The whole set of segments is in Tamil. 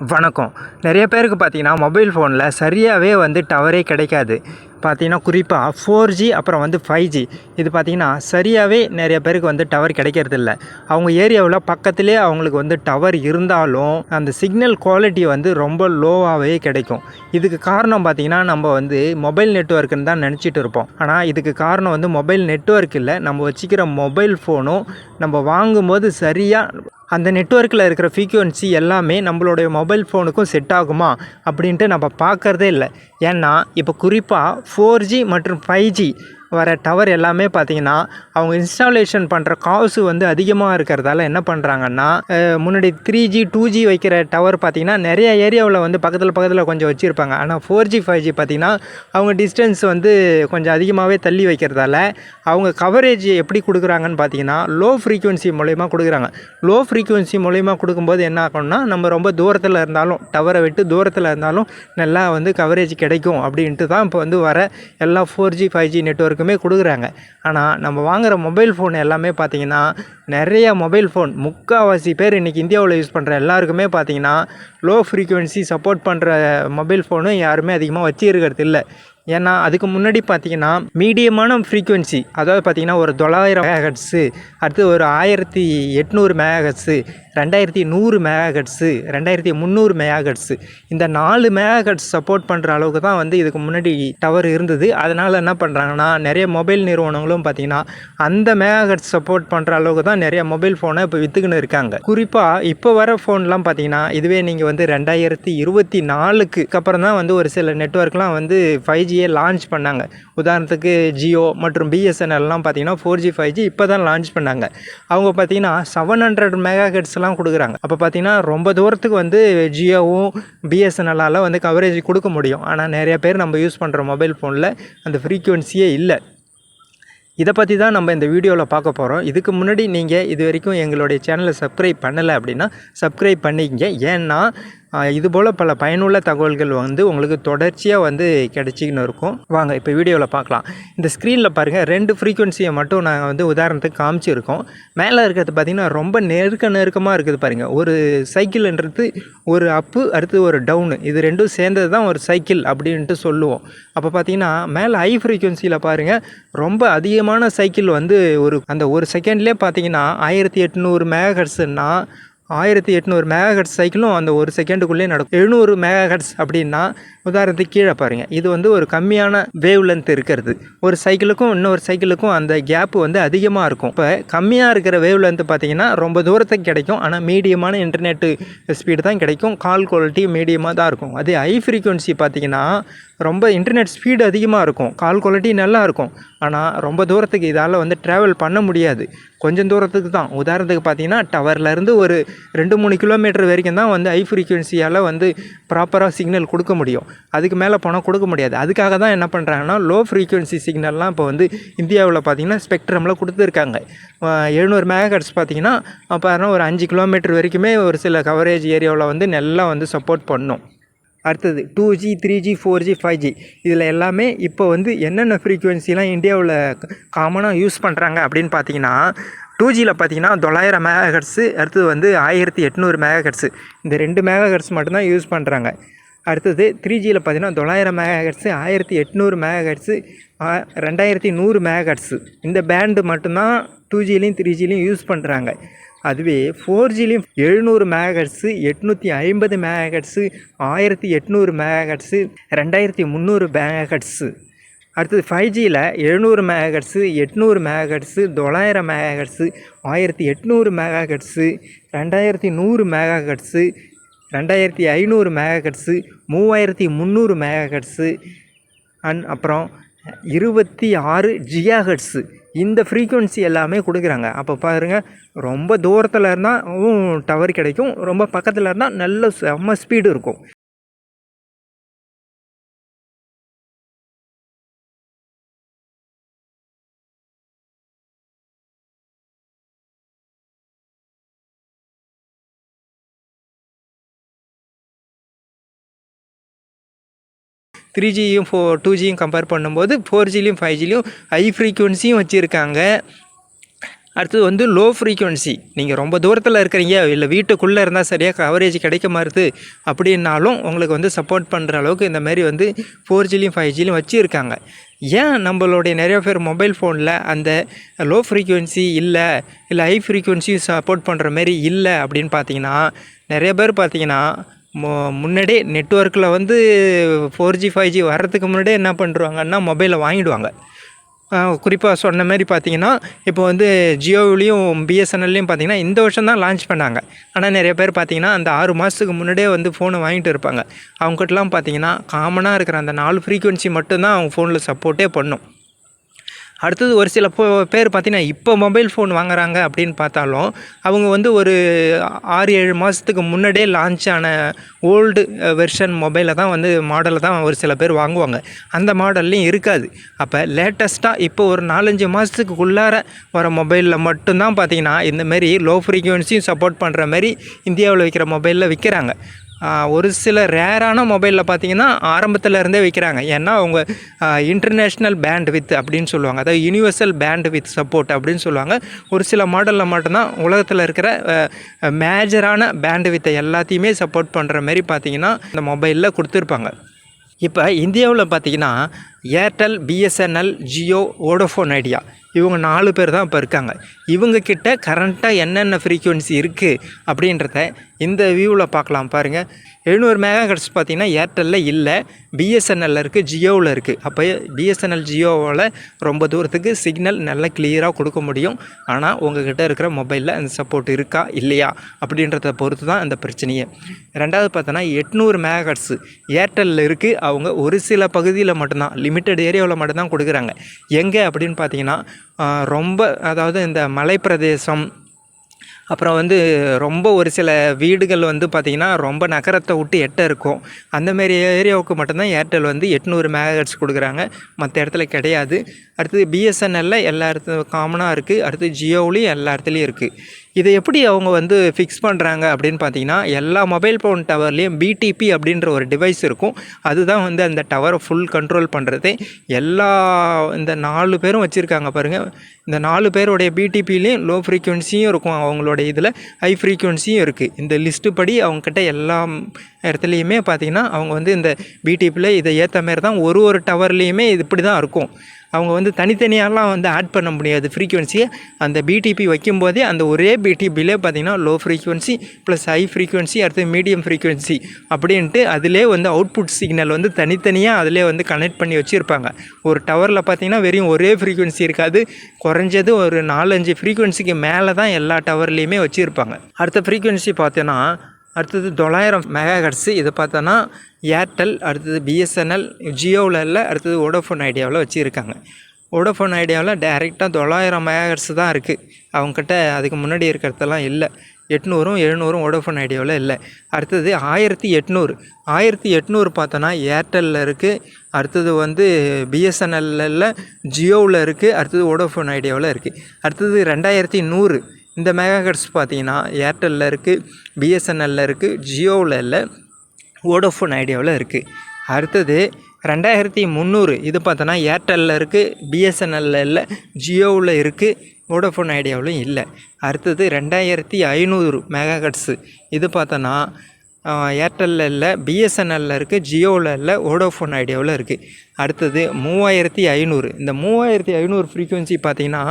வணக்கம். நிறைய பேருக்கு பார்த்தீங்கன்னா மொபைல் ஃபோனில் சரியாகவே வந்து டவரே கிடைக்காது. பார்த்திங்கன்னா குறிப்பாக ஃபோர் ஜி அப்புறம் வந்து ஃபைவ் ஜி இது பார்த்தீங்கன்னா சரியாகவே நிறைய பேருக்கு வந்து டவர் கிடைக்கிறதில்ல. அவங்க ஏரியாவில் பக்கத்துலேயே அவங்களுக்கு வந்து டவர் இருந்தாலும் அந்த சிக்னல் குவாலிட்டி வந்து ரொம்ப லோவாகவே கிடைக்கும். இதுக்கு காரணம் பார்த்திங்கன்னா நம்ம வந்து மொபைல் நெட்ஒர்க்குன்னு தான் நினச்சிட்டு இருப்போம். ஆனால் இதுக்கு காரணம் வந்து மொபைல் நெட்ஒர்க் இல்லை. நம்ம வச்சுக்கிற மொபைல் ஃபோனும் நம்ம வாங்கும்போது சரியாக அந்த நெட்ஒர்க்கில் இருக்கிற ஃப்ரீக்குவன்சி எல்லாமே நம்மளுடைய மொபைல் ஃபோனுக்கும் செட் ஆகுமா அப்படின்ட்டு நம்ம பார்க்கறதே இல்லை. ஏன்னா இப்போ குறிப்பாக ஃபோர் ஜி மற்றும் ஃபைவ் ஜி வர டவர் எல்லாமே பார்த்தீங்கன்னா அவங்க இன்ஸ்டாலேஷன் பண்ணுற காசு வந்து அதிகமாக இருக்கிறதால என்ன பண்ணுறாங்கன்னா முன்னாடி த்ரீ ஜி டூ ஜி வைக்கிற டவர் பார்த்தீங்கன்னா நிறைய ஏரியாவில் வந்து பக்கத்தில் பக்கத்தில் கொஞ்சம் வச்சுருப்பாங்க. ஆனால் ஃபோர் ஜி ஃபைவ் ஜி பார்த்தீங்கன்னா அவங்க டிஸ்டன்ஸ் வந்து கொஞ்சம் அதிகமாகவே தள்ளி வைக்கிறதால அவங்க கவரேஜ் எப்படி கொடுக்குறாங்கன்னு பார்த்தீங்கன்னா லோ ஃப்ரீக்குவன்சி மூலயமா கொடுக்குறாங்க. லோ ஃப்ரீக்குவன்சி மூலயமா கொடுக்கும்போது என்ன ஆகும்னா நம்ம ரொம்ப தூரத்தில் இருந்தாலும் டவரை விட்டு தூரத்தில் இருந்தாலும் நல்லா வந்து கவரேஜ் கிடைக்கும் அப்படின்ட்டு தான் இப்போ வந்து வர எல்லா ஃபோர் ஜி ஃபைவ் ஜி எல்லாருக்குமே கொடுக்குறாங்க. ஆனால் நம்ம வாங்குகிற மொபைல் ஃபோன் எல்லாமே பார்த்திங்கன்னா நிறைய மொபைல் ஃபோன் முக்கால்வாசி பேர் இன்றைக்கி இந்தியாவில் யூஸ் பண்ணுற எல்லாருக்குமே பார்த்தீங்கன்னா லோ ஃப்ரீக்குவென்சி சப்போர்ட் பண்ணுற மொபைல் ஃபோனும் யாருமே அதிகமாக வச்சிருக்கிறது இல்லை. ஏன்னா அதுக்கு முன்னாடி பார்த்தீங்கன்னா மீடியமான ஃப்ரீக்குவென்சி அதாவது பார்த்தீங்கன்னா ஒரு தொள்ளாயிரம் மேகட்ஸு அடுத்து ஒரு ஆயிரத்தி எட்நூறு மேகட்ஸு ரெண்டாயிரத்தி நூறு மேகட்ஸு ரெண்டாயிரத்தி முந்நூறு மேகட்ஸு இந்த நாலு மேகட்ஸ் சப்போர்ட் பண்ணுற அளவுக்கு தான் வந்து இதுக்கு முன்னாடி டவர் இருந்தது. அதனால் என்ன பண்ணுறாங்கன்னா நிறைய மொபைல் நிறுவனங்களும் பார்த்தீங்கன்னா அந்த மேகட்ஸ் சப்போர்ட் பண்ணுற அளவுக்கு தான் நிறைய மொபைல் ஃபோனை இப்போ விற்றுக்கின்னு இருக்காங்க. குறிப்பாக இப்போ வர ஃபோன்லாம் பார்த்தீங்கன்னா இதுவே நீங்கள் வந்து ரெண்டாயிரத்தி இருபத்தி நாலுக்கு அப்புறம் தான் வந்து ஒரு சில நெட்ஒர்க்லாம் வந்து ஃபைவ் ஜி ஜியே லான்ச் பண்ணாங்க. உதாரணத்துக்கு ஜியோ மற்றும் பிஎஸ்என்எல்லாம் பார்த்தீங்கன்னா ஃபோர் ஜி ஃபைவ் ஜி இப்போ தான் லான்ச் பண்ணாங்க. அவங்க பார்த்தீங்கன்னா செவன் ஹண்ட்ரட் மெகா ஹெட்ஸ்லாம் கொடுக்குறாங்க. அப்போ பார்த்தீங்கன்னா ரொம்ப தூரத்துக்கு வந்து ஜியோவும் பிஎஸ்என்எல்லால் வந்து கவரேஜ் கொடுக்க முடியும். ஆனால் நிறைய பேர் நம்ம யூஸ் பண்ணுற மொபைல் ஃபோனில் அந்த ஃப்ரீக்குவென்சியே இல்லை. இதை பற்றி தான் நம்ம இந்த வீடியோவில் பார்க்க போகிறோம் இதுக்கு முன்னாடி நீங்கள் இது வரைக்கும் எங்களுடைய சேனலை சப்ஸ்கிரைப் பண்ணலை அப்படின்னா சப்ஸ்கிரைப் பண்ணிக்கங்க. ஏன்னா இதுபோல் பல பயனுள்ள தகவல்கள் வந்து உங்களுக்கு தொடர்ச்சியாக வந்து கிடைச்சிக்கின்னு இருக்கும். வாங்க இப்போ வீடியோவில் பார்க்கலாம் இந்த ஸ்க்ரீனில் பாருங்கள் ரெண்டு ஃப்ரீக்குவென்சியை மட்டும் நாங்கள் வந்து உதாரணத்துக்கு காமிச்சிருக்கோம். மேலே இருக்கிறது பார்த்திங்கன்னா ரொம்ப நெருக்க நெருக்கமாக இருக்குது பாருங்கள் ஒரு சைக்கிள்ன்றது ஒரு அப்பு அடுத்து ஒரு டவுனு இது ரெண்டும் சேர்ந்தது தான் ஒரு சைக்கிள் அப்படின்ட்டு சொல்லுவோம். அப்போ பார்த்தீங்கன்னா மேலே ஹை ஃப்ரீக்குவென்சியில் பாருங்கள் ரொம்ப அதிகமான சைக்கிள் வந்து ஒரு அந்த ஒரு செகண்ட்லேயே பார்த்தீங்கன்னா ஆயிரத்தி எட்நூறு மேகர்ஸுன்னா ஆயிரத்தி எட்நூறு மேகாஹெட்ஸ் சைக்கிளும் அந்த ஒரு செகண்டுக்குள்ளேயே நடக்கும். எழுநூறு மேகாஹெட்ஸ் அப்படின்னா உதாரணத்துக்கு கீழே பாருங்கள் இது வந்து ஒரு கம்மியான வேவ் லென்த் இருக்கிறது. ஒரு சைக்கிளுக்கும் இன்னொரு சைக்கிளுக்கும் அந்த கேப் வந்து அதிகமாக இருக்கும். இப்போ கம்மியாக இருக்கிற வேவ் லென்த் பார்த்தீங்கன்னா ரொம்ப தூரத்துக்கு கிடைக்கும். ஆனால் மீடியமான இன்டர்நெட்டு ஸ்பீடு தான் கிடைக்கும். கால் குவாலிட்டி மீடியமாக தான் இருக்கும். அதே ஹை ஃப்ரீக்குவன்சி பார்த்தீங்கன்னா ரொம்ப இன்டர்நெட் ஸ்பீடு அதிகமாக இருக்கும். கால் குவாலிட்டி நல்லா இருக்கும். ஆனால் ரொம்ப தூரத்துக்கு இதால் வந்து ட்ராவல் பண்ண முடியாது. கொஞ்சம் தூரத்துக்கு தான். உதாரணத்துக்கு பார்த்தீங்கன்னா டவர்லேருந்து ஒரு ரெண்டு மூணு கிலோமீட்டர் வரைக்கும் தான் வந்து ஹை ஃப்ரீக்குவென்சியால் வந்து ப்ராப்பராக சிக்னல் கொடுக்க முடியும். அதுக்கு மேலே போனால் கொடுக்க முடியாது. அதுக்காக தான் என்ன பண்ணுறாங்கன்னா லோ ஃப்ரீக்குவென்சி சிக்னல்லாம் இப்போ வந்து இந்தியாவில் பார்த்தீங்கன்னா ஸ்பெக்ட்ரமில் கொடுத்துருக்காங்க. எழுநூறு மேகட்ஸ் பார்த்தீங்கன்னா அப்போ ஒரு அஞ்சு கிலோமீட்டர் வரைக்குமே ஒரு சில கவரேஜ் ஏரியாவில் வந்து நல்லா வந்து சப்போர்ட் பண்ணும். அடுத்தது two G three G four G five G இதில் எல்லாமே இப்போ வந்து என்னென்ன ஃப்ரீக்குவென்சிலாம் இந்தியாவில் காமனாக யூஸ் பண்ணுறாங்க அப்படின்னு பார்த்தீங்கன்னா டூ ஜியில் பார்த்தீங்கன்னா தொள்ளாயிரம் மேகஹெட்ஸு அடுத்தது வந்து ஆயிரத்தி எட்நூறு மேகஹெட்ஸு இந்த ரெண்டு மேகஹெட்ஸ் மட்டும்தான் யூஸ் பண்ணுறாங்க அடுத்தது த்ரீ ஜியில் பார்த்தீங்கன்னா தொள்ளாயிரம் மேகஹெட்ஸு ஆயிரத்தி எட்நூறு மேகஹெட்ஸு ரெண்டாயிரத்தி நூறு மேகஹெட்ஸு இந்த பேண்டு மட்டும்தான் டூ ஜிலையும் த்ரீ ஜிலையும் யூஸ் பண்ணுறாங்க அதுவே ஃபோர் ஜிலையும் எழுநூறு மேகட்ஸு எட்நூற்றி ஐம்பது மேகட்ஸு ஆயிரத்தி எட்நூறு மேகட்ஸு ரெண்டாயிரத்தி முந்நூறு மேகட்ஸு அடுத்தது ஃபைவ் ஜியில் எழுநூறு மேகட்ஸு எட்நூறு மேகட்ஸு தொள்ளாயிரம் மேகட்ஸு ஆயிரத்தி எட்நூறு மேகட்ஸு ரெண்டாயிரத்தி நூறு மேகட்ஸு ரெண்டாயிரத்தி ஐநூறு மேகட்ஸு மூவாயிரத்தி முந்நூறு மேகட்ஸு அண்ட் அப்புறம் இருபத்தி ஆறு ஜியாகட்ஸு இந்த ஃப்ரீக்குவென்சி எல்லாமே கொடுக்குறாங்க. அப்போ பாருங்கள் ரொம்ப தூரத்தில் இருந்தால் டவர் கிடைக்கும். ரொம்ப பக்கத்தில் இருந்தால் நல்ல செம்ம ஸ்பீடு இருக்கும். த்ரீ ஜியும் ஃபோ டூ ஜியும் கம்பேர் பண்ணும்போது ஃபோர் ஜிலையும் ஃபைவ் ஜிலையும் ஹை ஃப்ரீக்குவென்சியும் வச்சுருக்காங்க. அடுத்தது வந்து லோ ஃப்ரீக்குவென்சி நீங்கள் ரொம்ப தூரத்தில் இருக்கிறீங்க இல்லை வீட்டுக்குள்ளே இருந்தால் சரியாக கவரேஜ் கிடைக்க மாறுது அப்படின்னாலும் உங்களுக்கு வந்து சப்போர்ட் பண்ணுற அளவுக்கு இந்த மாதிரி வந்து ஃபோர் ஜிலையும் ஃபைவ் ஜிலையும் வச்சுருக்காங்க. ஏன் நம்மளுடைய நிறைய பேர் மொபைல் ஃபோனில் அந்த லோ ஃப்ரீக்குவென்சி இல்லை இல்லை ஹை ஃப்ரீக்குவென்சியும் சப்போர்ட் பண்ணுற மாதிரி இல்லை அப்படின்னு பார்த்தீங்கன்னா நிறைய பேர் பார்த்தீங்கன்னா முன்னாடியே நெட்ஒர்க்கில் வந்து ஃபோர் ஜி ஃபைவ் ஜி வர்றதுக்கு முன்னாடியே என்ன பண்ணுறாங்கன்னா மொபைலை வாங்கிடுவாங்க. குறிப்பாக சொன்ன மாதிரி பார்த்தீங்கன்னா இப்போ வந்து ஜியோவிலையும் பிஎஸ்என்எல்லையும் பார்த்தீங்கன்னா இந்த வருஷம் தான் லான்ச் பண்ணாங்க. ஆனால் நிறைய பேர் பார்த்தீங்கன்னா அந்த ஆறு மாதத்துக்கு முன்னாடியே வந்து ஃபோனை வாங்கிட்டு இருப்பாங்க. அவங்ககிட்டலாம் பார்த்தீங்கன்னா காமனாக இருக்கிற அந்த நாலு ஃப்ரீக்குவென்சி மட்டும்தான் அவங்க ஃபோனில் சப்போர்ட்டே பண்ணும். அடுத்தது ஒரு சில பேர் பார்த்தீங்கன்னா இப்போ மொபைல் ஃபோன் வாங்குறாங்க அப்படின்னு பார்த்தாலும் அவங்க வந்து ஒரு ஆறு ஏழு மாதத்துக்கு முன்னாடியே லான்ச் ஆன ஓல்டு வெர்ஷன் மொபைலை தான் வந்து மாடலை தான் ஒரு சில பேர் வாங்குவாங்க. அந்த மாடல்லையும் இருக்காது. அப்போ லேட்டஸ்ட்டாக இப்போ ஒரு நாலஞ்சு மாதத்துக்குள்ளார வர மொபைலில் மட்டும்தான் பார்த்தீங்கன்னா இந்தமாரி லோ ஃப்ரீக்குவென்சியும் சப்போர்ட் பண்ணுற மாதிரி இந்தியாவில் விற்கிற மொபைலில் விற்கிறாங்க ஒரு சில ரேரான மொபைலில் பார்த்தீங்கன்னா ஆரம்பத்தில் இருந்தே விற்கிறாங்க ஏன்னா அவங்க இன்டர்நேஷ்னல் பேண்ட் வித் அப்படின்னு சொல்லுவாங்க. அதாவது யூனிவர்சல் பேண்ட் வித் சப்போர்ட் அப்படின்னு சொல்லுவாங்க. ஒரு சில மாடலில் மட்டும்தான் உலகத்தில் இருக்கிற மேஜரான பேண்ட் வித்தை எல்லாத்தையுமே சப்போர்ட் பண்ணுற மாதிரி பார்த்தீங்கன்னா இந்த மொபைலில் கொடுத்துருப்பாங்க. இப்போ இந்தியாவில் பார்த்தீங்கன்னா Airtel BSNL Jio Vodafone Idea இவங்க நாலு பேர் தான் இப்போ இருக்காங்க. இவங்கக்கிட்ட கரண்ட்டாக என்னென்ன ஃப்ரீக்குவென்சி இருக்குது அப்படின்றத இந்த வியூவில் பார்க்கலாம் பாருங்கள் எழுநூறு மெகா கட்ஸ் பார்த்தீங்கன்னா ஏர்டெல்லில் இல்லை பிஎஸ்என்எல்ல இருக்குது ஜியோவில் இருக்குது அப்போ பிஎஸ்என்எல் ஜியோவில் ரொம்ப தூரத்துக்கு சிக்னல் நல்லா கிளியராக கொடுக்க முடியும். ஆனால் உங்கள்கிட்ட இருக்கிற மொபைலில் அந்த சப்போர்ட் இருக்கா இல்லையா அப்படின்றத பொறுத்து தான் அந்த பிரச்சனையே. ரெண்டாவது பார்த்தோன்னா எட்நூறு மெகா ஹெர்ட்ஸு ஏர்டெல்லில் இருக்குது அவங்க ஒரு சில பகுதியில் மட்டும்தான். லிமிட்டட் ஏரியாவில் மட்டும்தான் கொடுக்குறாங்க. எங்கே அப்படின்னு பார்த்தீங்கன்னா ரொம்ப அதாவது இந்த மலைப்பிரதேசம் அப்புறம் வந்து ரொம்ப ஒரு சில வீடுகள் வந்து பார்த்திங்கன்னா ரொம்ப நகரத்தை விட்டு எட்ட இருக்கும். அந்தமாரி ஏரியாவுக்கு மட்டும்தான் ஏர்டெல் வந்து எட்நூறு மேகட்ஸ் கொடுக்குறாங்க. மற்ற இடத்துல கிடையாது. அடுத்தது பிஎஸ்என்எல்லில் எல்லா இடத்துல காமனாக இருக்குது அடுத்து ஜியோவிலையும் எல்லா இடத்துலையும் இருக்குது இதை எப்படி அவங்க வந்து ஃபிக்ஸ் பண்ணுறாங்க அப்படின்னு பார்த்தீங்கன்னா எல்லா மொபைல் ஃபோன் டவர்லேயும் பிடிபி அப்படின்ற ஒரு டிவைஸ் இருக்கும். அதுதான் வந்து அந்த டவரை ஃபுல் கண்ட்ரோல் பண்ணுறது எல்லா இந்த நாலு பேரும் வச்சுருக்காங்க பாருங்கள் இந்த நாலு பேருடைய பிடிபிலையும் லோ ஃப்ரீக்குவென்சியும் இருக்கும் அவங்களோட இதில். ஹை ஃப்ரீக்குவென்சியும் இருக்குது இந்த லிஸ்ட்டு படி அவங்கக்கிட்ட எல்லா இடத்துலையுமே பார்த்திங்கன்னா அவங்க வந்து இந்த பிடிபியில் இதை ஏற்ற மாரி தான் ஒரு ஒரு டவர்லேயுமே இது இப்படி தான் இருக்கும். அவங்க வந்து தனித்தனியாலாம் வந்து ஆட் பண்ண முடியாது. ஃப்ரீக்குவென்சியை அந்த பிடிபி வைக்கும்போதே அந்த ஒரே பிடிபிலே பார்த்திங்கன்னா low frequency plus high frequency அடுத்து மீடியம் ஃப்ரீக்குவென்சி அப்படின்ட்டு அதிலே வந்து அவுட்புட் சிக்னல் வந்து தனித்தனியாக அதிலே வந்து கனெக்ட் பண்ணி வச்சுருப்பாங்க. ஒரு டவரில் பார்த்திங்கன்னா வெறும் ஒரே ஃப்ரீக்குவென்சி இருக்காது. குறைஞ்சது ஒரு நாலஞ்சு ஃப்ரீக்குவென்சிக்கு மேலே தான் எல்லா டவர்லேயுமே வச்சுருப்பாங்க. அடுத்த ஃப்ரீக்குவென்சி பார்த்தோன்னா அடுத்தது தொள்ளாயிரம் மெகா ஹெர்ட்ஸு இதை பார்த்தோன்னா ஏர்டெல் அடுத்தது பிஎஸ்என்எல் ஜியோவில் இல்லை அடுத்தது ஓடோஃபோன் ஐடியாவில் வச்சுருக்காங்க. ஓடோஃபோன் ஐடியாவில் டேரெக்டாக தொள்ளாயிரம் மெகா தான் இருக்குது அவங்கக்கிட்ட அதுக்கு முன்னாடி இருக்கிறதெல்லாம் இல்லை. எட்நூறும் எழுநூறும் ஓடோஃபோன் ஐடியாவில் இல்லை. அடுத்தது ஆயிரத்தி எட்நூறு. ஆயிரத்தி எட்நூறு பார்த்தோன்னா ஏர்டெல்லில் இருக்குது அடுத்தது வந்து பிஎஸ்என்எல்லில் ஜியோவில் இருக்குது அடுத்தது ஓடோஃபோன் ஐடியாவில் இருக்குது அடுத்தது ரெண்டாயிரத்தி நூறு. இந்த மெகாஹெட்ஸ் பார்த்தீங்கன்னா ஏர்டெல்லில் இருக்குது பிஎஸ்என்எல்லில் இருக்குது ஜியோவில் இல்லை வோடோஃபோன் ஐடியாவில் இருக்குது அடுத்தது ரெண்டாயிரத்தி முந்நூறு இது பார்த்தோன்னா ஏர்டெல்லில் இருக்குது பிஎஸ்என்எல்ல இல்லை ஜியோவில் இருக்குது வோடோஃபோன் ஐடியாவிலும் இல்லை. அடுத்தது ரெண்டாயிரத்தி ஐநூறு மெகாஹெட்ஸு இது பார்த்தோன்னா ஏர்டெல்லில் இல்லை பிஎஸ்என்எல்லில் இருக்குது ஜியோவில் இல்லை ஓடோஃபோன் ஐடியாவில் இருக்குது அடுத்தது மூவாயிரத்தி ஐநூறு. இந்த மூவாயிரத்தி ஐநூறு ஃப்ரீக்குவென்சி பார்த்தீங்கன்னா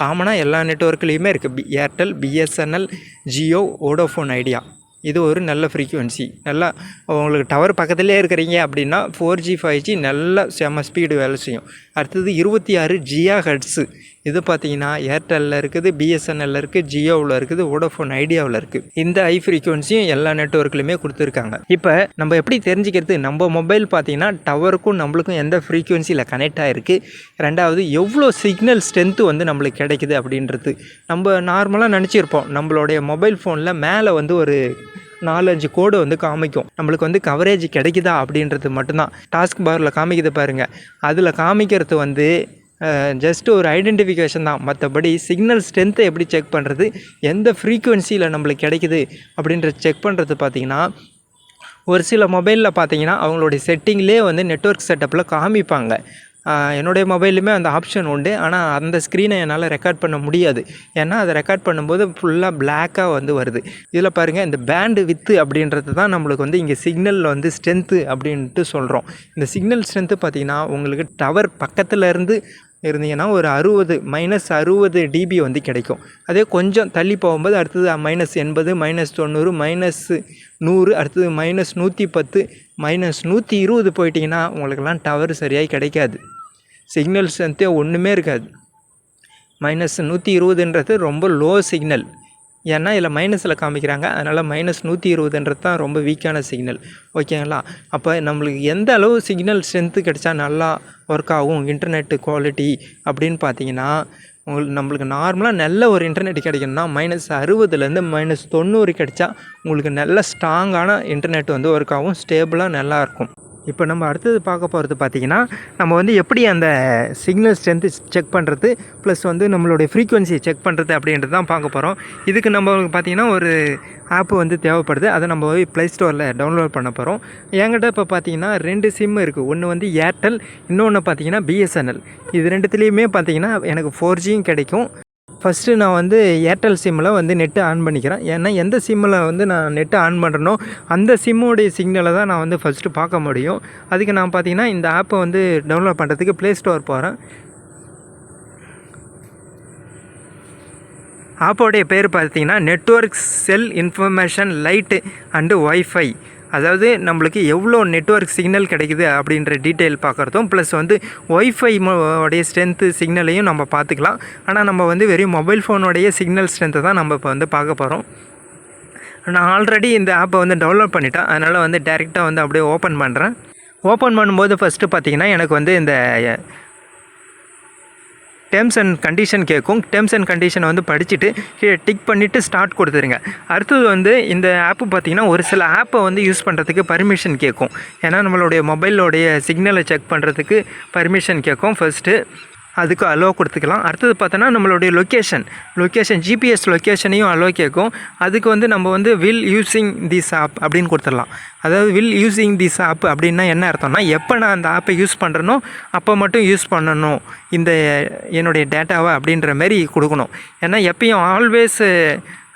காமனாக எல்லா நெட்ஒர்க்லேயுமே இருக்குது B Airtel BSNL Jio Vodafone Idea இது ஒரு நல்ல ஃப்ரீக்குவென்சி நல்லா உங்களுக்கு டவர் பக்கத்துலேயே இருக்கிறீங்க அப்படின்னா ஃபோர் ஜி ஃபைவ் ஜி நல்ல செம்ம ஸ்பீடு வேலை செய்யும். அடுத்தது இருபத்தி ஆறு ஜியா ஹெட்ஸு இது பார்த்தீங்கன்னா ஏர்டெல்லில் இருக்குது பிஎஸ்என்எல்லில் இருக்குது ஜியோவில் இருக்குது வோடோஃபோன் ஐடியாவில் இருக்குது இந்த ஹை ஃப்ரீக்குவன்சியும் எல்லா நெட்ஒர்க்லையுமே கொடுத்துருக்காங்க. இப்போ நம்ம எப்படி தெரிஞ்சுக்கிறது? நம்ம மொபைல் பார்த்தீங்கன்னா டவருக்கும் நம்மளுக்கும் எந்த ஃப்ரீக்குவன்சியில் கனெக்ட் ஆகிருக்கு ரெண்டாவது எவ்வளோ சிக்னல் ஸ்ட்ரென்த்து வந்து நம்மளுக்கு கிடைக்குது அப்படின்றது. நம்ம நார்மலாக நினச்சிருப்போம். நம்மளுடைய மொபைல் ஃபோனில் மேலே வந்து ஒரு நாலஞ்சு கோடு வந்து காமிக்கும். நம்மளுக்கு வந்து கவரேஜ் கிடைக்குதா அப்படின்றது மட்டும்தான். டாஸ்க் பாரில் காமிக்குது பாருங்கள் அதில் காமிக்கிறது வந்து ஜஸ்ட் ஒரு ஐடென்டிஃபிகேஷன் தான். மற்றபடி சிக்னல் ஸ்ட்ரென்த்தை எப்படி செக் பண்ணுறது எந்த ஃப்ரீக்குவென்சியில் நம்மளுக்கு கிடைக்குது அப்படின்ற செக் பண்ணுறது பார்த்திங்கன்னா ஒரு சில மொபைலில் பார்த்தீங்கன்னா அவங்களுடைய செட்டிங்லேயே வந்து நெட்ஒர்க் செட்டப்பில் காமிப்பாங்க. என்னுடைய மொபைலுமே அந்த ஆப்ஷன் உண்டு. ஆனால் அந்த ஸ்க்ரீனை என்னால் ரெக்கார்ட் பண்ண முடியாது. ஏன்னா அதை ரெக்கார்ட் பண்ணும்போது ஃபுல்லாக பிளாக்காக வந்து வருது. இதில் பாருங்கள் இந்த பேண்டு வித்து அப்படின்றது தான் நம்மளுக்கு வந்து இங்கே சிக்னலில் வந்து ஸ்ட்ரென்த்து அப்படின்ட்டு சொல்கிறோம் இந்த சிக்னல் ஸ்ட்ரென்த்து பார்த்திங்கன்னா உங்களுக்கு டவர் பக்கத்தில் இருந்து இருந்தீங்கன்னா ஒரு அறுபது மைனஸ் அறுபது டிபி வந்து கிடைக்கும். அதே கொஞ்சம் தள்ளி போகும்போது அடுத்தது மைனஸ் எண்பது மைனஸ் தொண்ணூறு மைனஸ் நூறு அடுத்தது மைனஸ் நூற்றி பத்து மைனஸ் நூற்றி இருபது போயிட்டிங்கன்னா உங்களுக்கெல்லாம் டவர் சரியாக கிடைக்காது. சிக்னல் ஸ்ட்ரென்த்தே ஒன்றுமே இருக்காது. மைனஸ் நூற்றி இருபதுன்றது ரொம்ப லோ சிக்னல் ஏன்னா இதில் மைனஸில் காமிக்கிறாங்க. அதனால் மைனஸ் நூற்றி இருபதுன்றது தான் ரொம்ப வீக்கான சிக்னல் ஓகேங்களா அப்போ நம்மளுக்கு எந்த அளவு சிக்னல் ஸ்ட்ரென்த்து கிடைச்சா நல்லா ஒர்க் ஆகும்? இன்டர்நெட்டு குவாலிட்டி அப்படின்னு பார்த்தீங்கன்னா உங்களுக்கு நம்மளுக்கு நார்மலாக நல்ல ஒரு இன்டர்நெட் கிடைக்கணும்னா மைனஸ் அறுபதுலேருந்து மைனஸ் தொண்ணூறு கிடைச்சா உங்களுக்கு நல்ல ஸ்ட்ராங்கான இன்டர்நெட் வந்து ஒர்க் ஆகும். ஸ்டேபிளாக நல்லாயிருக்கும் இப்போ நம்ம அடுத்தது பார்க்க போகிறது பார்த்திங்கன்னா நம்ம வந்து எப்படி அந்த சிக்னல் ஸ்ட்ரென்த்து செக் பண்ணுறது ப்ளஸ் வந்து நம்மளுடைய ஃப்ரீக்குவென்சி செக் பண்ணுறது அப்படின்றது தான் பார்க்க போகிறோம். இதுக்கு நம்ம பார்த்திங்கன்னா ஒரு ஆப்பு வந்து தேவைப்படுது. அதை நம்ம போய் ப்ளே ஸ்டோரில் டவுன்லோட் பண்ண போகிறோம். என்கிட்ட இப்போ பார்த்தீங்கன்னா ரெண்டு சிம் இருக்குது ஒன்று வந்து ஏர்டெல் இன்னொன்று பார்த்தீங்கன்னா பிஎஸ்என்எல் இது ரெண்டுத்துலேயுமே பார்த்தீங்கன்னா எனக்கு ஃபோர் ஜியும் கிடைக்கும். ஃபஸ்ட்டு நான் வந்து ஏர்டெல் சிம்மில் வந்து நெட்டு ஆன் பண்ணிக்கிறேன். ஏன்னா எந்த சிம்மில் வந்து நான் நெட்டு ஆன் பண்ணுறனோ அந்த சிம்முடைய சிக்னலை தான் நான் வந்து ஃபஸ்ட்டு பார்க்க முடியும். அதுக்கு நான் பார்த்தீங்கன்னா இந்த ஆப்பை வந்து டவுன்லோட் பண்ணுறதுக்கு ப்ளே ஸ்டோர் போகிறேன் ஆப்போடைய பேர் பார்த்தீங்கன்னா network cell information lite and WiFi அதாவது நம்மளுக்கு எவ்வளோ நெட்ஒர்க் சிக்னல் கிடைக்குது அப்படின்ற டீட்டெயில் பார்க்குறதும் ப்ளஸ் வந்து ஒய்ஃபை உடைய ஸ்ட்ரென்த்து சிக்னலையும் நம்ம பார்த்துக்கலாம். ஆனால் நம்ம வந்து வெறும் மொபைல் ஃபோனுடைய சிக்னல் ஸ்ட்ரென்த்தை தான் நம்ம இப்போ வந்து பார்க்க போகிறோம் நான் ஆல்ரெடி இந்த ஆப்பை வந்து டவுன்லோட் பண்ணிட்டேன். அதனால் வந்து டேரெக்டாக வந்து அப்படியே ஓப்பன் பண்ணுறேன் ஓப்பன் பண்ணும்போது ஃபஸ்ட்டு பார்த்திங்கன்னா எனக்கு வந்து இந்த டேர்ம்ஸ் அண்ட் கண்டிஷன் கேட்கும் டேர்ம்ஸ் அண்ட் கண்டிஷனை வந்து படிச்சுட்டு கீழே டிக் பண்ணிவிட்டு ஸ்டார்ட் கொடுத்துருங்க. அடுத்தது வந்து இந்த ஆப்பு பார்த்திங்கன்னா ஒரு சில ஆப்பை வந்து யூஸ் பண்ணுறதுக்கு பர்மிஷன் கேட்கும் ஏன்னா நம்மளுடைய மொபைலோடைய சிக்னலை செக் பண்ணுறதுக்கு பர்மிஷன் கேட்கும் ஃபஸ்ட்டு அதுக்கு அலோ கொடுத்துக்கலாம். அடுத்தது பார்த்தோன்னா நம்மளுடைய லொக்கேஷன் லொக்கேஷன் ஜிபிஎஸ் லொக்கேஷனையும் அலோ கேட்கும் அதுக்கு வந்து நம்ம வந்து வில் யூஸிங் திஸ் ஆப் அப்படின்னு கொடுத்துடலாம். அதாவது வில் யூஸிங் திஸ் ஆப் அப்படின்னா என்ன அர்த்தம்னா எப்போ நான் அந்த ஆப்பை யூஸ் பண்ணுறனோ அப்போ மட்டும் யூஸ் பண்ணணும். இந்த என்னுடைய டேட்டாவை அப்படின்ற மாதிரி கொடுக்கணும். ஏன்னா எப்பயும் ஆல்வேஸ்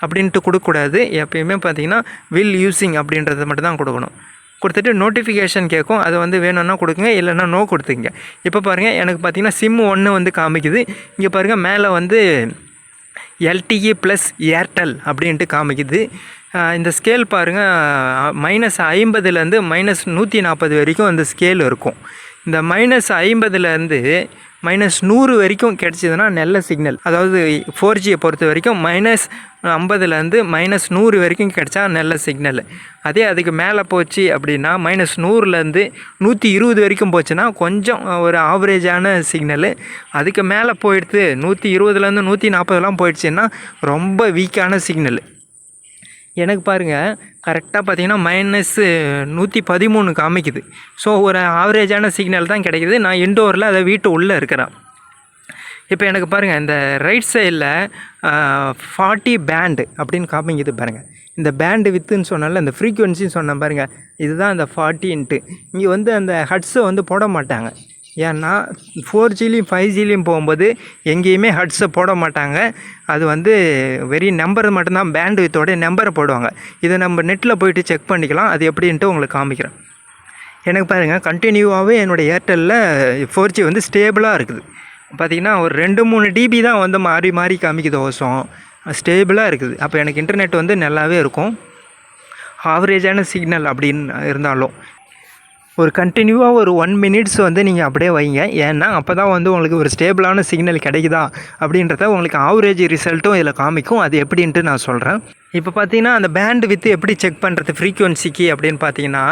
அப்படின்ட்டு கொடுக்கக்கூடாது. எப்பயுமே பார்த்தீங்கன்னா வில் யூஸிங் அப்படின்றத மட்டும் தான் கொடுக்கணும். கொடுத்துட்டு நோட்டிஃபிகேஷன் கேட்கும் அது வந்து வேணும்னா கொடுக்குங்க இல்லைன்னா நோ கொடுத்துங்க. இப்போ பாருங்கள் எனக்கு பார்த்தீங்கன்னா சிம் ஒன்று வந்து காமிக்குது. இங்கே பாருங்கள் மேலே வந்து எல்டிஇ ப்ளஸ் ஏர்டெல் அப்படின்ட்டு காமிக்குது. இந்த ஸ்கேல் பாருங்கள் மைனஸ் ஐம்பதுலேருந்து மைனஸ் நூற்றி நாற்பது வரைக்கும் அந்த ஸ்கேல் இருக்கும். இந்த மைனஸ் ஐம்பதுலேருந்து மைனஸ் நூறு வரைக்கும் கிடச்சிதுன்னா நல்ல சிக்னல் அதாவது ஃபோர் ஜியை பொறுத்த வரைக்கும் மைனஸ் ஐம்பதுலேருந்து மைனஸ் நூறு வரைக்கும் கிடைச்சா நல்ல சிக்னல் அதே அதுக்கு மேலே போச்சு அப்படின்னா மைனஸ் நூறுலேருந்து நூற்றி இருபது வரைக்கும் போச்சுன்னா கொஞ்சம் ஒரு ஆவரேஜான சிக்னலு அதுக்கு மேலே போயிடுத்து நூற்றி இருபதுலேருந்து நூற்றி நாற்பதுலாம் போயிடுச்சுன்னா ரொம்ப வீக்கான சிக்னல் எனக்கு பாருங்கள் கரெக்டாக பார்த்தீங்கன்னா மைனஸ்ஸு நூற்றி பதிமூணு காமிக்குது. ஸோ ஒரு ஆவரேஜான சிக்னல் தான் கிடைக்கிது. நான் இன்டோரில் அதை வீட்டு உள்ளே இருக்கிறேன். இப்போ எனக்கு பாருங்கள் இந்த ரைட் சைடில் ஃபார்ட்டி பேண்டு அப்படின்னு காமிக்குது பாருங்கள் இந்த பேண்டு வித்துன்னு சொன்னால இந்த ஃப்ரீக்குவென்சின்னு சொன்னேன் பாருங்கள் இதுதான் இந்த ஃபார்ட்டின்ட்டு இங்கே வந்து அந்த ஹட்ஸை வந்து போட மாட்டாங்க. ஏன்னா ஃபோர் ஜிலையும் ஃபைவ் ஜிலையும் போகும்போது எங்கேயுமே ஹட்ஸை போட மாட்டாங்க. அது வந்து வெறி நம்பர் மட்டும்தான் பேண்ட் வித்தோடய நம்பரை போடுவாங்க. இதை நம்ம நெட்டில் போயிட்டு செக் பண்ணிக்கலாம். அது எப்படின்ட்டு உங்களுக்கு காமிக்கிறேன். எனக்கு பாருங்கள் கண்டினியூவாகவே என்னோடய ஏர்டெல்லில் ஃபோர் ஜி வந்து ஸ்டேபிளாக இருக்குது. பார்த்திங்கன்னா ஒரு ரெண்டு மூணு டிபி தான் வந்து மாறி மாறி காமிக்குது வருஷம் ஸ்டேபிளாக இருக்குது. அப்போ எனக்கு இன்டர்நெட் வந்து நல்லாவே இருக்கும். ஆவரேஜான சிக்னல் அப்படின்னு இருந்தாலும். ஒரு கண்டினியூவாக ஒரு ஒன் மினிட்ஸ் வந்து நீங்கள் அப்படியே வைங்க. ஏன்னா அப்போ தான் வந்து உங்களுக்கு ஒரு ஸ்டேபிளான சிக்னல் கிடைக்குதா? அப்படின்றத உங்களுக்கு ஆவரேஜ் ரிசல்ட்டும் இதில் காமிக்கும். அது எப்படின்ட்டு நான் சொல்கிறேன் இப்போ பார்த்தீங்கன்னா அந்த பேண்ட் வித்து எப்படி செக் பண்ணுறது ஃப்ரீக்குவன்சிக்கு அப்படின்னு பார்த்தீங்கன்னா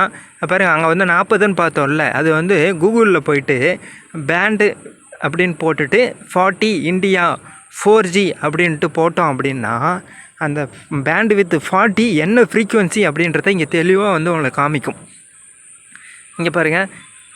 பாருங்கள் அங்கே வந்து நாற்பதுன்னு பார்த்தோம்ல. அது வந்து கூகுளில் போயிட்டு பேண்டு அப்படின்னு போட்டுட்டு ஃபார்ட்டி இந்தியா ஃபோர் ஜி அப்படின்ட்டு போட்டோம் அப்படின்னா அந்த பேண்ட் வித் ஃபார்ட்டி என்ன ஃப்ரீக்குவன்சி அப்படின்றத இங்கே தெளிவாக வந்து உங்களுக்கு காமிக்கும். இங்கே பாருங்கள்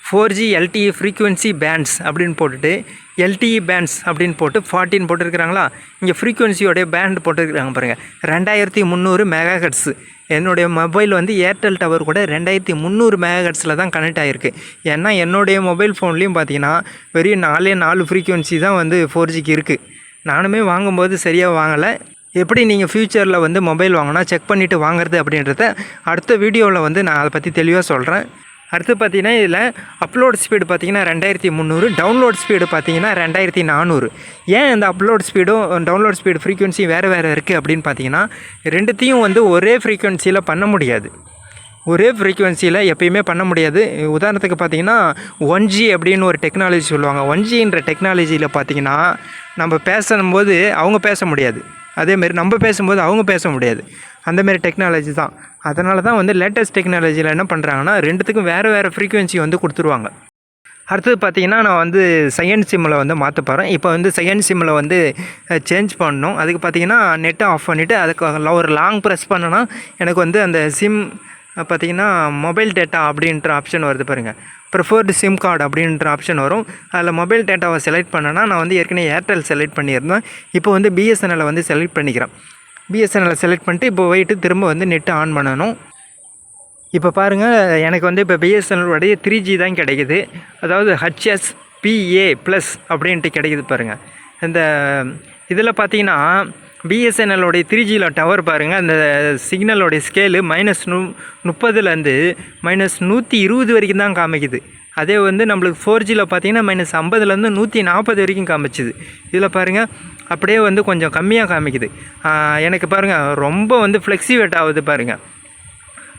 four G LTE frequency bands அப்படின்னு போட்டுட்டு எல்டிஇ பேண்ட்ஸ் அப்படின்னு போட்டு ஃபார்ட்டின் போட்டிருக்கிறாங்களா? இங்கே ஃப்ரீக்குவென்சியோடைய பேண்ட் போட்டிருக்கிறாங்க பாருங்கள் ரெண்டாயிரத்தி முந்நூறு மெகா ஹெட்ஸு என்னுடைய மொபைல் வந்து ஏர்டெல் டவர் கூட ரெண்டாயிரத்தி முந்நூறு மெகாஹெட்ஸில் தான் கனெக்ட் ஆகிருக்கு ஏன்னா என்னுடைய மொபைல் ஃபோன்லேயும் பார்த்தீங்கன்னா வெறும் நாலே நாலு ஃப்ரீக்குவென்சி தான் வந்து ஃபோர் ஜிக்கு இருக்குது நானுமே வாங்கும்போது சரியாக வாங்கலை. எப்படி நீங்கள் ஃப்யூச்சரில் வந்து மொபைல் வாங்கினா செக் பண்ணிவிட்டு வாங்குறது அப்படின்றத அடுத்த வீடியோவில் வந்து நான் அதை பற்றி தெளிவாக சொல்கிறேன் அடுத்து பார்த்தீங்கன்னா இதில் அப்லோட் ஸ்பீடு பார்த்தீங்கன்னா ரெண்டாயிரத்தி முந்நூறு டவுன்லோட் ஸ்பீடு பார்த்தீங்கன்னா ரெண்டாயிரத்தி நானூறு. ஏன் இந்த அப்லோட் ஸ்பீடும் டவுன்லோட் ஸ்பீடு ஃப்ரீக்குவென்சி வேறு வேறு இருக்குது அப்படின்னு பார்த்தீங்கன்னா ரெண்டுத்தையும் வந்து ஒரே ஃப்ரீக்குவென்சியில் பண்ண முடியாது. ஒரே ஃப்ரீக்குவென்சியில் எப்பயுமே பண்ண முடியாது. உதாரணத்துக்கு பார்த்தீங்கன்னா ஒன் ஜி அப்படின்னு ஒரு டெக்னாலஜி சொல்லுவாங்க. ஒன் ஜின்ற டெக்னாலஜியில் பார்த்தீங்கன்னா நம்ம பேசும்போது அவங்க பேச முடியாது. அதேமாரி நம்ம பேசும்போது அவங்க பேச முடியாது. அந்தமாரி டெக்னாலஜி தான். அதனால தான் வந்து லேட்டஸ்ட் டெக்னாலஜியில் என்ன பண்ணுறாங்கன்னா ரெண்டுத்துக்கும் வேறு வேறு ஃப்ரீக்குவென்சி வந்து கொடுத்துருவாங்க. அடுத்தது பார்த்திங்கன்னா நான் வந்து செகண்ட் சிம்மில் வந்து மாற்ற போகிறேன் இப்போ வந்து செகண்ட் சிம்மில் வந்து சேஞ்ச் பண்ணணும். அதுக்கு பார்த்தீங்கன்னா நெட்டை ஆஃப் பண்ணிவிட்டு அதுக்கு ஒரு லாங் ப்ரெஸ் பண்ணனா எனக்கு வந்து அந்த சிம் பார்த்தீங்கன்னா மொபைல் டேட்டா அப்படின்ற ஆப்ஷன் வருது பாருங்கள் ப்ரிஃபர்டு சிம் கார்டு அப்படின்ற ஆப்ஷன் வரும். அதில் மொபைல் டேட்டாவை செலக்ட் பண்ணேன்னா நான் வந்து ஏற்கனவே ஏர்டெல் செலக்ட் பண்ணியிருந்தேன். இப்போ வந்து பிஎஸ்என்எல்லை வந்து செலக்ட் பண்ணிக்கிறேன். பிஎஸ்என்எல்லை செலக்ட் பண்ணிட்டு இப்போ போயிட்டு திரும்ப வந்து நெட்டு ஆன் பண்ணணும். இப்போ பாருங்கள் எனக்கு வந்து இப்போ பிஎஸ்என்எல்லுடைய த்ரீ ஜி தான் கிடைக்குது. அதாவது ஹச்எஸ் பிஏ ப்ளஸ் அப்படின்ட்டு கிடைக்குது பாருங்கள் இந்த இதில் பார்த்தீங்கன்னா பிஎஸ்என்எல்லோடைய த்ரீ ஜியில் டவர் பாருங்கள் அந்த சிக்னலோடைய ஸ்கேலு மைனஸ் நு முப்பதுலேருந்து மைனஸ் நூற்றி இருபது வரைக்கும் தான் காமிக்குது. அதே வந்து நம்மளுக்கு ஃபோர் ஜியில் பார்த்தீங்கன்னா மைனஸ் ஐம்பதுலேருந்து நூற்றி நாற்பது வரைக்கும் காமிச்சுது. இதில் பாருங்கள் அப்படியே வந்து கொஞ்சம் கம்மியாக காமிக்குது. எனக்கு பாருங்கள் ரொம்ப வந்து ஃப்ளெக்சிவேட் ஆகுது பாருங்கள்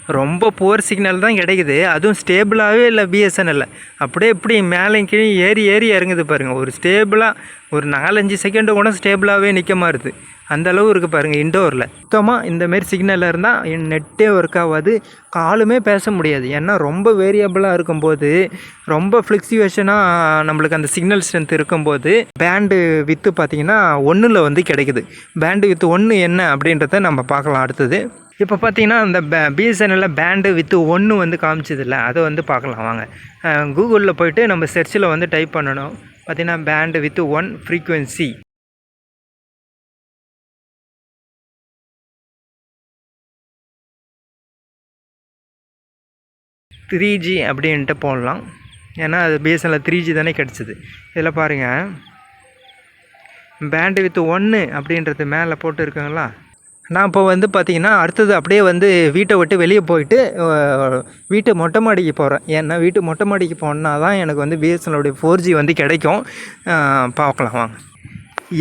ரொம்ப புவர் சிக்னல் தான் கிடைக்குது. அதுவும் ஸ்டேபிளாகவே இல்லை பிஎஸ்என்எல்ல அப்படியே இப்படி மேலே கீழே ஏறி ஏறி இறங்குது பாருங்கள் ஒரு ஸ்டேபிளாக ஒரு நாலஞ்சு செகண்டு கூட ஸ்டேபிளாகவே நிற்க மாறுது. அந்த அளவு இருக்குது பாருங்கள் இண்டோரில் சுத்தமாக இந்தமாரி சிக்னலில் இருந்தால் என் நெட்டே ஒர்க் ஆகாது. காலுமே பேச முடியாது. ஏன்னா ரொம்ப வேரியபிளாக இருக்கும்போது ரொம்ப ஃப்ளெக்சுவேஷனாக நம்மளுக்கு அந்த சிக்னல் ஸ்ட்ரென்த் இருக்கும்போது பேண்டு வித்து பார்த்திங்கன்னா ஒன்றில் வந்து கிடைக்குது. பேண்டு வித்து ஒன்று என்ன அப்படின்றத நம்ம பார்க்கலாம். அடுத்தது இப்போ பார்த்தீங்கன்னா அந்த பே பிஎஸ்என்எல்ல பேண்டு வித்து ஒன்று வந்து காமிச்சதில்ல. அதை வந்து பார்க்கலாம் வாங்க. கூகுளில் போயிட்டு நம்ம செர்ச்சில் வந்து டைப் பண்ணணும். பார்த்தீங்கன்னா bandwidth one frequency three G அப்படின்ட்டு போடலாம். ஏன்னா அது பிஎஸ்என்எல் த்ரீ ஜி தானே கிடச்சிது. இதில் பாருங்கள் பேண்டு வித்து ஒன்று அப்படின்றது மேலே போட்டு இருக்காங்களா நான் இப்போ வந்து பார்த்திங்கன்னா அடுத்தது அப்படியே வந்து வீட்டை விட்டு வெளியே போயிட்டு வீட்டு மொட்டை மாடிக்கு போகிறேன் ஏன்னா வீட்டு மொட்டை மாடிக்கு போனால் தான் எனக்கு வந்து பிஎஸ்என்எலுடைய ஃபோர் ஜி வந்து கிடைக்கும். பார்க்கலாம் வாங்க.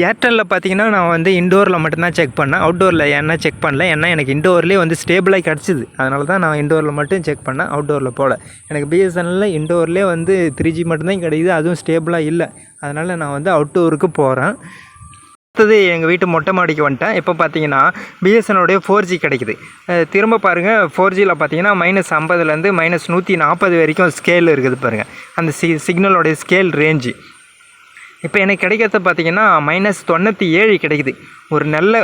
ஏர்டெல்லில் பார்த்தீங்கன்னா நான் வந்து இண்டோரில் மட்டும்தான் செக் பண்ணேன். அவுட்டோரில் என்ன செக் பண்ணல. ஏன்னா எனக்கு இண்டோர்லேயே வந்து ஸ்டேபிளாக கிடச்சிது. அதனால தான் நான் இண்டோரில் மட்டும் செக் பண்ணேன். அவுட்டோரில் போகல எனக்கு பிஎஸ்என்எல்ல இண்டோர்லேயே வந்து த்ரீ ஜி மட்டும்தான் கிடைக்குது. அதுவும் ஸ்டேபிளாக இல்லை. அதனால் நான் வந்து அவுட்டோருக்கு போகிறேன் அடுத்தது எங்கள் வீட்டு மொட்டை மாடிக்கு வந்துட்டேன். இப்போ பார்த்தீங்கன்னா பிஎஸ்என்னுடைய ஃபோர் ஜி கிடைக்குது. திரும்ப பாருங்கள் ஃபோர் ஜியில் பார்த்தீங்கன்னா மைனஸ் ஐம்பதுலேருந்து மைனஸ் நூற்றி நாற்பது வரைக்கும் ஸ்கேல் இருக்குது பாருங்கள் அந்த சி சிக்னலோடைய ஸ்கேல் ரேஞ்சு இப்போ எனக்கு கிடைக்கிறது பார்த்தீங்கன்னா மைனஸ் தொண்ணூற்றி ஏழு கிடைக்குது. ஒரு நல்ல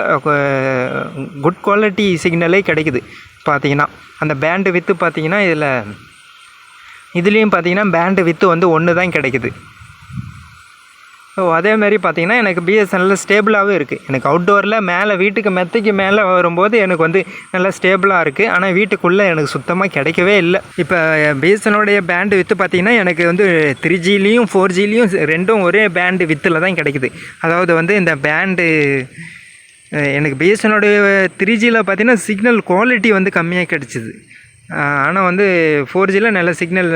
குட் குவாலிட்டி சிக்னலே கிடைக்குது. பார்த்தீங்கன்னா அந்த பேண்டு வித்து பார்த்தீங்கன்னா இதில் இதுலேயும் பார்த்தீங்கன்னா பேண்டு வித்து வந்து ஒன்று தான் கிடைக்குது. ஸோ அதேமாரி பார்த்தீங்கன்னா எனக்கு பிஎஸ்என்எல் ஸ்டேபிளாகவே இருக்குது எனக்கு அவுட்டோரில் மேலே வீட்டுக்கு மெத்தைக்கு மேலே வரும்போது எனக்கு வந்து நல்லா ஸ்டேபிளாக இருக்குது ஆனால் வீட்டுக்குள்ளே எனக்கு சுத்தமாக கிடைக்கவே இல்லை. இப்போ பிஎஸ்என்எலுடைய பேண்டு வித்து பார்த்தீங்கன்னா எனக்கு வந்து த்ரீ ஜிலேயும் ஃபோர் ஜிலேயும் ரெண்டும் ஒரே பேண்டு வித்தில் தான் கிடைக்குது. அதாவது வந்து இந்த பேண்டு எனக்கு பிஎஸ்என்எலுடைய த்ரீ ஜியில் பார்த்தீங்கன்னா சிக்னல் குவாலிட்டி வந்து கம்மியாக கிடச்சிது. ஆனால் வந்து ஃபோர் ஜியில் நல்ல சிக்னல்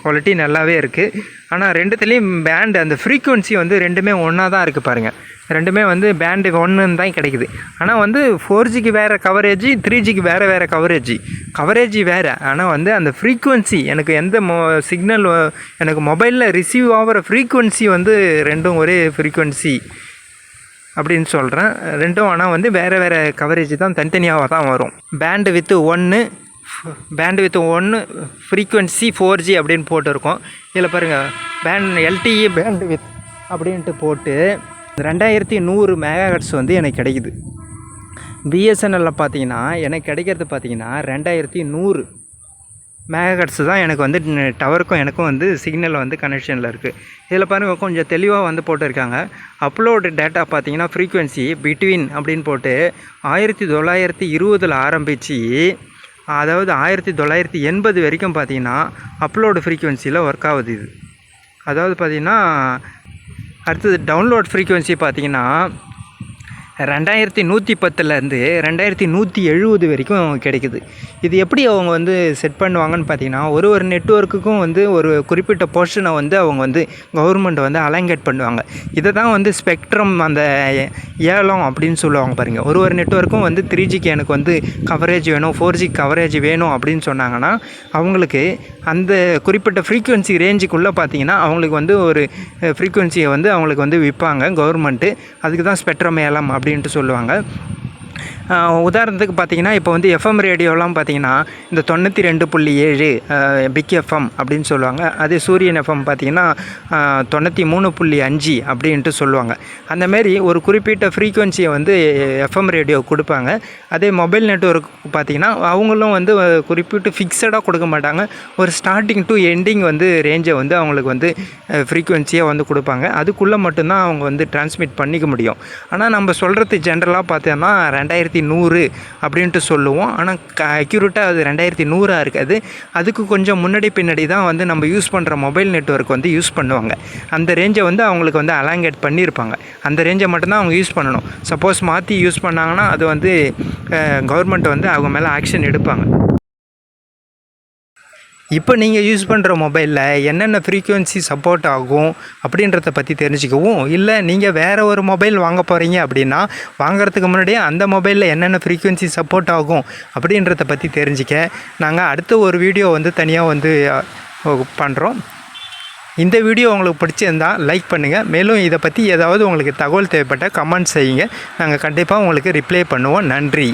குவாலிட்டி நல்லாவே இருக்குது ஆனால் ரெண்டுத்துலேயும் பேண்டு அந்த ஃப்ரீக்குவென்சி வந்து ரெண்டுமே ஒன்றா தான் இருக்குது பாருங்கள் ரெண்டுமே வந்து பேண்டு ஒன்றுன்னு தான் கிடைக்குது. ஆனால் வந்து ஃபோர் ஜிக்கு வேறு கவரேஜ் த்ரீ ஜிக்கு வேறு வேறு கவரேஜ் கவரேஜ் வேறு. ஆனால் வந்து அந்த ஃப்ரீக்குவென்சி எனக்கு எந்த மொ சிக்னல் எனக்கு மொபைலில் ரிசீவ் ஆகிற ஃப்ரீக்குவென்சி வந்து ரெண்டும் ஒரே ஃப்ரீக்குவென்சி அப்படின்னு சொல்கிறேன் ரெண்டும் ஆனால் வந்து வேறு வேறு கவரேஜ் தான் தனித்தனியாக தான் வரும். பேண்டு வித்து ஒன்று பேண்டு வித் ஒன்று ஃப்ரீக்குவென்சி ஃபோர் ஜி அப்படின்னு போட்டிருக்கோம். இதில் பாருங்கள் பேண்ட் எல்டிஇ பேண்டு வித் அப்படின்ட்டு போட்டு ரெண்டாயிரத்தி நூறு மெகாஹெட்ஸ் வந்து எனக்கு கிடைக்குது. பிஎஸ்என்எல்லில் பார்த்தீங்கன்னா எனக்கு கிடைக்கிறது பார்த்தீங்கன்னா ரெண்டாயிரத்தி நூறு மேகட்ஸ் தான் எனக்கு வந்து டவருக்கும் எனக்கும் வந்து சிக்னல் வந்து கனெக்ஷனில் இருக்குது இதில் பாருங்கள் கொஞ்சம் தெளிவாக வந்து போட்டிருக்காங்க. அப்லோடு டேட்டா பார்த்தீங்கன்னா ஃப்ரீக்குவென்சி பிட்வீன் அப்படின்னு போட்டு ஆயிரத்தி தொள்ளாயிரத்தி இருபதில் ஆரம்பித்து அதாவது ஆயிரத்தி தொள்ளாயிரத்தி எண்பது வரைக்கும் பார்த்தீங்கன்னா அப்லோடு ஃப்ரீக்குவென்சியில் ஒர்க் ஆகுது இது. அதாவது பார்த்தீங்கன்னா அடுத்தது டவுன்லோட் ஃப்ரீக்குவென்சி பார்த்தீங்கன்னா ரெண்டாயிரத்தி நூற்றி பத்துலேருந்து ரெண்டாயிரத்தி நூற்றி எழுபது வரைக்கும் கிடைக்குது. இது எப்படி அவங்க வந்து செட் பண்ணுவாங்கன்னு பார்த்தீங்கன்னா ஒரு ஒரு நெட்ஒர்க்குக்கும் வந்து ஒரு குறிப்பிட்ட போர்ஷனை வந்து அவங்க வந்து கவர்மெண்ட் வந்து அலங்கேட் பண்ணுவாங்க. இதை தான் வந்து ஸ்பெக்ட்ரம் அந்த ஏலம் அப்படின்னு சொல்லுவாங்க பாருங்கள் ஒரு ஒரு நெட்ஒர்க்கும் வந்து த்ரீ ஜிக்கு எனக்கு வந்து கவரேஜ் வேணும் ஃபோர் ஜி கவரேஜ் வேணும் அப்படின்னு சொன்னாங்கன்னா அவங்களுக்கு அந்த குறிப்பிட்ட ஃப்ரீக்குவென்சி ரேஞ்சுக்குள்ளே பார்த்தீங்கன்னா அவங்களுக்கு வந்து ஒரு ஃப்ரீக்குவென்சியை வந்து அவங்களுக்கு வந்து விற்பாங்க கவர்மெண்ட்டு அதுக்கு தான் ஸ்பெக்ட்ரம் ஏலம் அப்படின்ட்டு சொல்லுவாங்க. உதாரணத்துக்கு பார்த்தீங்கன்னா இப்போ வந்து எஃப்எம் ரேடியோலாம் பார்த்தீங்கன்னா இந்த தொண்ணூற்றி ரெண்டு புள்ளி ஏழு பிக் எஃப்எம் அப்படின்னு சொல்லுவாங்க. அதே சூரியன் எஃப்எம் பார்த்தீங்கன்னா தொண்ணூற்றி மூணு புள்ளி அஞ்சு அப்படின்ட்டு சொல்லுவாங்க. அந்தமாரி ஒரு குறிப்பிட்ட ஃப்ரீக்குவென்சியை வந்து எஃப்எம் ரேடியோ கொடுப்பாங்க. அதே மொபைல் நெட்ஒர்க் பார்த்தீங்கன்னா அவங்களும் வந்து குறிப்பிட்டு ஃபிக்ஸடாக கொடுக்க மாட்டாங்க. ஒரு ஸ்டார்டிங் டு எண்டிங் வந்து ரேஞ்சை வந்து அவங்களுக்கு வந்து ஃப்ரீக்குவென்சியாக வந்து கொடுப்பாங்க. அதுக்குள்ளே மட்டும்தான் அவங்க வந்து டிரான்ஸ்மிட் பண்ணிக்க முடியும். ஆனால் நம்ம சொல்கிறது ஜென்ரலாக பார்த்தோம்னா ரெண்டாயிரத்தி நூறு அப்படின்ட்டு சொல்லுவோம். ஆனால் க அக்யூரேட்டாக அது ரெண்டாயிரத்தி நூறாக இருக்காது. அதுக்கு கொஞ்சம் முன்னாடி பின்னாடி தான் வந்து நம்ம யூஸ் பண்ணுற மொபைல் நெட்வொர்க் வந்து யூஸ் பண்ணுவாங்க. அந்த ரேஞ்சை வந்து அவங்களுக்கு வந்து அலாங்கேட் பண்ணியிருப்பாங்க. அந்த ரேஞ்சை மட்டும்தான் அவங்க யூஸ் பண்ணணும். சப்போஸ் மாற்றி யூஸ் பண்ணாங்கன்னா அது வந்து கவர்மெண்ட் வந்து அவங்க மேலே ஆக்ஷன் எடுப்பாங்க. இப்போ நீங்கள் யூஸ் பண்ணுற மொபைலில் என்னென்ன ஃப்ரீக்குவென்சி சப்போர்ட் ஆகும் அப்படின்றத பற்றி தெரிஞ்சுக்கவும் இல்லை நீங்கள் வேறு ஒரு மொபைல் வாங்க போகிறீங்க அப்படின்னா வாங்குறதுக்கு முன்னாடியே அந்த மொபைலில் என்னென்ன ஃப்ரீக்குவென்சி சப்போர்ட் ஆகும் அப்படின்றத பற்றி தெரிஞ்சுக்க. நாங்கள் அடுத்த ஒரு வீடியோ வந்து தனியாக வந்து பண்ணுறோம். இந்த வீடியோ உங்களுக்கு பிடிச்சிருந்தா லைக் பண்ணுங்கள் மேலும் இதை பற்றி ஏதாவது உங்களுக்கு தகவல் தேவைப்பட்டால் கமெண்ட் செய்யுங்க. நாங்கள் கண்டிப்பாக உங்களுக்கு ரிப்ளை பண்ணுவோம். நன்றி.